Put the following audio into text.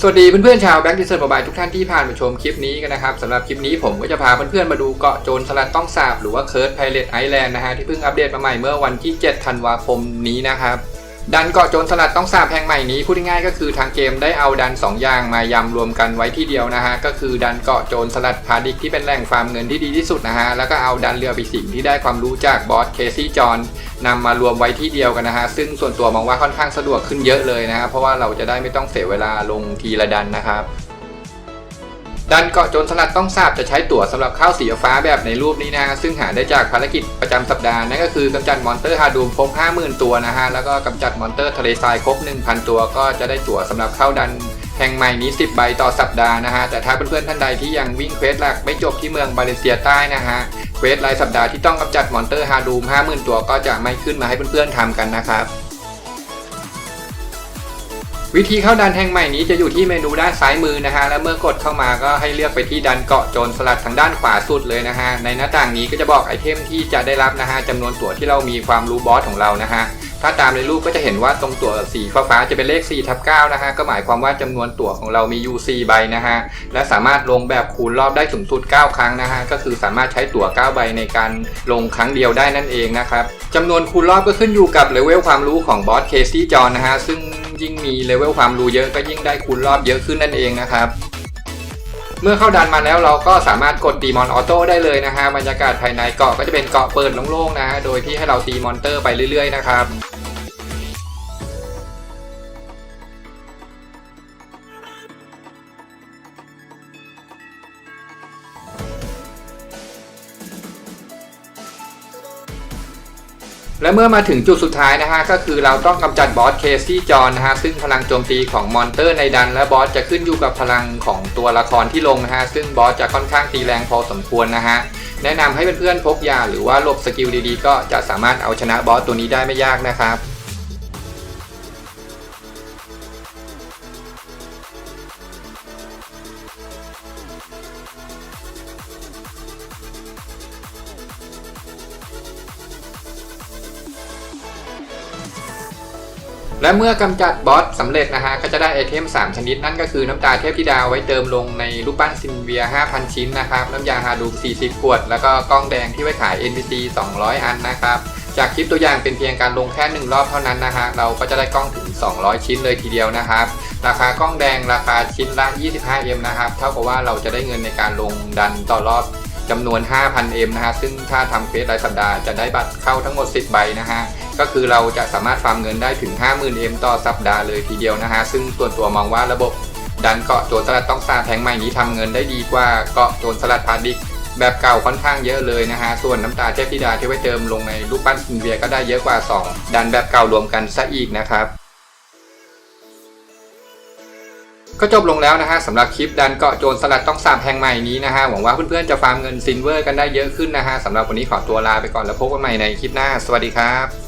สวัสดีเพื่อนๆชาวแบ็กดิเซอร์บายทุกท่านที่ผ่านมาชมคลิปนี้กันนะครับสำหรับคลิปนี้ผมก็จะพาเพื่อนๆมาดูเกาะโจรสลัดต้องสาบหรือว่าเคิร์ดไพเรตไอแลนด์นะฮะที่เพิ่งอัปเดตมาใหม่เมื่อวันที่ 7 ธันวาคมนี้นะครับ ดันเกาะโจรสลัดต้องสาบแห่งใหม่นี้พูดง่ายๆก็คือทางเกมได้เอาดัน 2 อย่างมายำรวมกันไว้ที่เดียวนะฮะก็คือดันเกาะโจรสลัดพาดิกที่เป็นแหล่งฟาร์มเงินที่ดีที่สุดนะฮะแล้วก็เอาดันเรือปีสิงที่ได้ความรู้จากบอสเคซี่จอนนำมารวมไว้ที่เดียวกันนะฮะซึ่งส่วนตัวมองว่าค่อนข้างสะดวกขึ้นเยอะเลยนะฮะเพราะว่าเราจะได้ไม่ต้องเสียเวลาลงทีละดันนะครับ ดันเกาะโจรสลัดต้องทราบจะใช้ตั๋วสำหรับเข้าสีฟ้าแบบในรูปนี้นะฮะซึ่งหาได้จากภารกิจประจำสัปดาห์นั่นก็คือกำจัดมอนเตอร์ฮาดูมครบ50,000 ตัวนะฮะแล้วก็กำจัดมอนเตอร์ทะเลทรายครบ 1,000 ตัวก็จะได้ตั๋วสำหรับเข้าดันแห่งใหม่นี้ 10 ใบต่อสัปดาห์นะฮะ แต่ถ้าเพื่อนๆท่านใดที่ยังวิ่งเควสหลักไม่จบที่เมืองบาเลเซียใต้นะฮะ เควสรายสัปดาห์ที่ต้องกำจัดมอนเตอร์ฮาดูม 50,000 ตัวก็จะไม่ขึ้นมาให้เพื่อนๆทำกันนะครับ วิธีเข้าดันแห่งใหม่นี้จะอยู่ที่เมนูด้านซ้ายมือนะฮะ และเมื่อกดเข้ามาก็ให้เลือกไปที่ดันเกาะโจรสลัดทางด้านขวาสุดเลยนะฮะ ในหน้าต่างนี้ก็จะบอกไอเทมที่จะได้รับนะฮะจำนวนตั๋วที่เรามีความรู้บอสของเรานะฮะ ถ้าตามในรูปก็จะเห็นว่าตรงตั๋วสีฟ้าจะเป็นเลข4ทับ9นะฮะ ก็หมายความว่าจำนวนตั๋วของเรามีอยู่4ใบนะฮะ และสามารถลงแบบคูณรอบได้สูงสุด 9 ครั้งนะฮะ ก็คือสามารถใช้ตั๋ว 9 ใบในการลงครั้งเดียวได้นั่นเองนะครับจำนวนคูณรอบก็ขึ้นอยู่กับเลเวลความรู้ของบอสเคซี่จอนนะฮะ ซึ่ง ยิ่งมีเลเวลความรู้เยอะก็ยิ่งได้คูณรอบเยอะขึ้นนั่นเองนะครับ เมื่อเข้าดันมาแล้วเราก็สามารถกดตีมอนออโต้ได้เลยนะฮะบรรยากาศภายในเกาะก็จะเป็นเกาะเปิดโล่งๆนะฮะโดยที่ให้เราตีมอนเตอร์ไปเรื่อยๆนะครับ และเมื่อมาถึงจุดสุดท้ายนะฮะก็คือเราต้องกำจัดบอสเคซี่จอนนะฮะซึ่งพลังโจมตีของมอนเตอร์ในดันและบอสจะขึ้นอยู่กับพลังของตัวละครที่ลงนะฮะซึ่งบอสจะค่อนข้างตีแรงพอสมควรนะฮะแนะนำให้เพื่อนๆพกยาหรือว่าหลบสกิลดีๆ ก็จะสามารถเอาชนะบอสตัวนี้ได้ไม่ยากนะครับ และเมื่อกำจัดบอสสำเร็จนะฮะก็จะได้ไอเทม 3 ชนิด นั่นก็คือน้ำตาเทพธิดาไว้เติมลงในรูปปั้นซินเวีย 5,000 ชิ้นนะครับ น้ำยาฮาดู40 ขวด แล้วก็กล้องแดงที่ไว้ขาย NPC 200 อันนะครับ จากคลิปตัวอย่างเป็นเพียงการลงแค่ 1 รอบเท่านั้นนะฮะเราก็จะได้กล้องถึง 200 ชิ้นเลยทีเดียวนะครับ ราคากล้องแดงราคาชิ้นละ 25M นะครับเท่ากับว่าเราจะได้เงินในการลงดันต่อรอบ จำนวน 5,000M นะฮะ ซึ่งถ้าทำเฟสรายสัปดาห์จะได้บัตรเข้าทั้งหมด 10 ใบนะฮะ ก็คือเราจะสามารถฟาร์มเงินได้ถึง 50,000M ต่อสัปดาห์เลยทีเดียวนะฮะ ซึ่งส่วนตัวมองว่าระบบดันเกาะโจรสลัดต้องซาแทงใหม่นี้ทำเงินได้ดีกว่าเกาะโจรสลัดพาดิกแบบเก่าค่อนข้างเยอะเลยนะฮะ ส่วนน้ำตาเทพธิดาที่ไว้เติมลงในรูปปั้นซินเวียก็ได้เยอะกว่า 2 ดันแบบเก่ารวมกันซะอีกนะครับ ก็จบลงแล้วนะฮะสำหรับคลิปดันเกาะโจรสลัดต้องสาบแห่งใหม่นี้นะฮะหวังว่าเพื่อนๆจะฟาร์มเงินซินเวอร์กันได้เยอะขึ้นนะฮะสำหรับวันนี้ขอตัวลาไปก่อนแล้วพบกันใหม่ในคลิปหน้า สวัสดีครับ